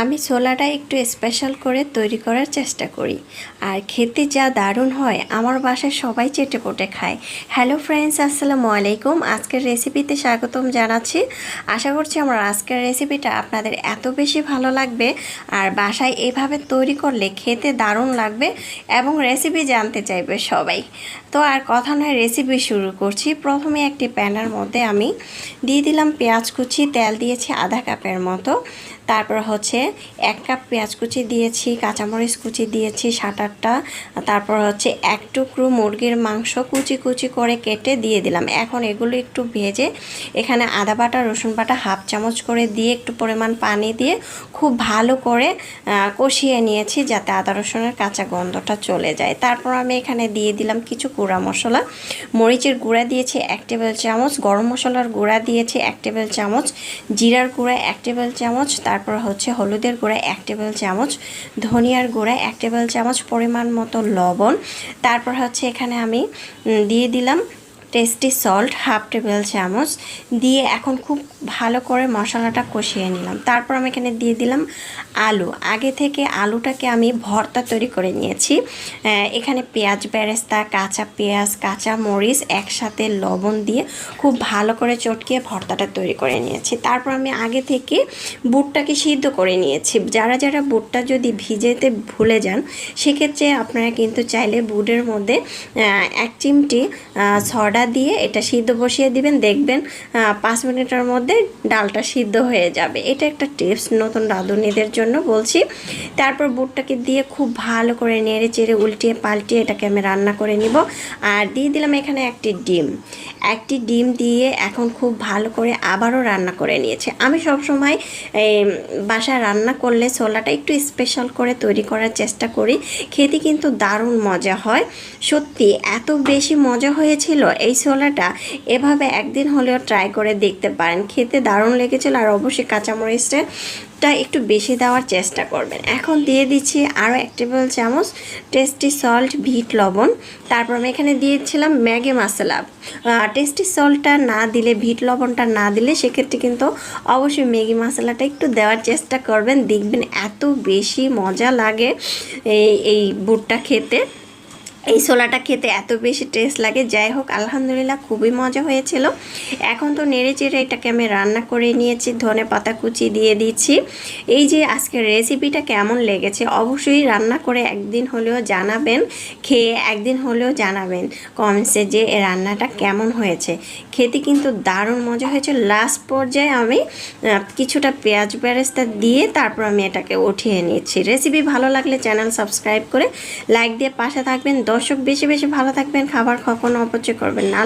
আমি ছোলাটা একটু স্পেশাল করে তৈরি করার চেষ্টা করি। আর খেতে যা দারুণ হয়, আমার বাসায় সবাই চেটে পটে খায়। হ্যালো ফ্রেন্ডস আসসালামু আলাইকুম। আজকের রেসিপিতে স্বাগতম জানাচ্ছি। আশা করছি আমার আজকের রেসিপিটা আপনাদের এত বেশি ভালো লাগবে। আর বাসায় এভাবে তৈরি করলে খেতে দারুণ লাগবে এবং রেসিপি জানতে চাইবে সবাই। তো আর কথা নয় রেসিপি শুরু করছি। প্রথমে একটি প্যানের মধ্যে আমি দিয়ে দিলাম পেঁয়াজ কুচি, তেল দিয়েছি আধা কাপের মতো। তারপর হচ্ছে এক কাপ পেঁয়াজ কুচি দিয়েছি, কাঁচামরিচ কুচি দিয়েছি সাত আটটা। তারপর হচ্ছে এক টুকরো মুরগির মাংস কুচি কুচি করে কেটে দিয়ে দিলাম। এখন এগুলো একটু ভেজে এখানে আদা বাটা, রসুন বাটা হাফ চামচ করে দিয়ে একটু পরিমাণ পানি দিয়ে খুব ভালো করে কষিয়ে নিয়েছি যাতে আদা রসুনের কাঁচা গন্ধটা চলে যায়। তারপর আমি এখানে দিয়ে দিলাম কিছু গুঁড়া মশলা। মরিচের গুঁড়া দিয়েছি এক টেবিল চামচ, গরম মশলার গুঁড়া দিয়েছি এক টেবিল চামচ, জিরার গুঁড়া এক টেবিল চামচ তারপর হচ্ছে হলুদের গুঁড়া এক টেবিল চামচ, ধনিয়ার গুঁড়া এক টেবিল চামচ পরিমাণ মতো লবণ। তারপর হচ্ছে এখানে আমি দিয়ে দিলাম টেস্টি সল্ট হাফ টেবিল চামচ দিয়ে এখন খুব ভালো করে মশলাটা কষিয়ে নিলাম। তারপর আমি এখানে দিয়ে দিলাম আলু। আগে থেকে আলুটাকে আমি ভর্তা তৈরি করে নিয়েছি। এখানে পেঁয়াজ বেরেস্তা, কাঁচা পেঁয়াজ, কাঁচা মরিচ একসাথে লবণ দিয়ে খুব ভালো করে চটকিয়ে ভর্তাটা তৈরি করে নিয়েছি। তারপর আমি আগে থেকে বুটটাকে সিদ্ধ করে নিয়েছি। যারা যারা বুটটা যদি ভিজেতে ভুলে যান, সেক্ষেত্রে আপনারা কিন্তু চাইলে বুটের মধ্যে এক চিমটি সডা দিয়ে এটা সিদ্ধ বসিয়ে দিবেন। দেখবেন পাঁচ মিনিটের মধ্যে ডালটা সিদ্ধ হয়ে যাবে। এটা একটা টিপস নতুন রাঁধুনিদের জন্য বলছি। তারপর বুটটাকে দিয়ে খুব ভালো করে নেড়ে চেড়ে উল্টিয়ে পাল্টিয়ে এটাকে আমি রান্না করে নিব। আর দিয়ে দিলাম এখানে একটি ডিম। একটি ডিম দিয়ে এখন খুব ভালো করে আবারও রান্না করে নিয়েছে। আমি সবসময় বাসায় রান্না করলে ছোলাটা একটু স্পেশাল করে তৈরি করার চেষ্টা করি। খেতে কিন্তু দারুণ মজা হয়। সত্যি, এত বেশি মজা হয়েছিল এই ছোলাটা, এভাবে একদিন হলেও ট্রাই করে দেখতে পারেন। খেতে দারুণ লেগেছিল আর অবশ্যই কাঁচামরিচটা টা একটু বেশি দেওয়ার চেষ্টা করবেন। এখন দিয়ে দিচ্ছি আরও এক টেবিল চামচ টেস্টি সল্ট ভিট লবণ। তারপর আমি এখানে দিয়েছিলাম ম্যাগি মশলা। টেস্টি সল্টটা না দিলে, ভিট লবণটা না দিলে সেক্ষেত্রে কিন্তু অবশ্যই ম্যাগি মশলাটা একটু দেওয়ার চেষ্টা করবেন। দেখবেন এত বেশি মজা লাগে এই এই বুটটা খেতে। এই ছোলাটা খেতে এত বেশি টেস্ট লাগে। যাই হোক, আলহামদুলিল্লাহ খুবই মজা হয়েছিল। এখন তো নেড়ে চেড়ে এটাকে আমি রান্না করে নিয়েছি, ধনে পাতা কুচি দিয়ে দিচ্ছি। এই যে আজকের রেসিপিটা কেমন লেগেছে অবশ্যই রান্না করে একদিন হলেও জানাবেন, খেয়ে একদিন হলেও জানাবেন কমেন্টসে যে রান্নাটা কেমন হয়েছে। খেতে কিন্তু দারুণ মজা হয়েছে। লাস্ট পর্যায়ে আমি কিছুটা পেঁয়াজ বেরেস্তা দিয়ে তারপর আমি এটাকে উঠিয়ে নিচ্ছি। রেসিপি ভালো লাগলে চ্যানেল সাবস্ক্রাইব করে লাইক দিয়ে পাশে থাকবেন। দর্শক বেশি বেশি ভালো থাকবেন খাবার কখনো অপচয় করবেন না।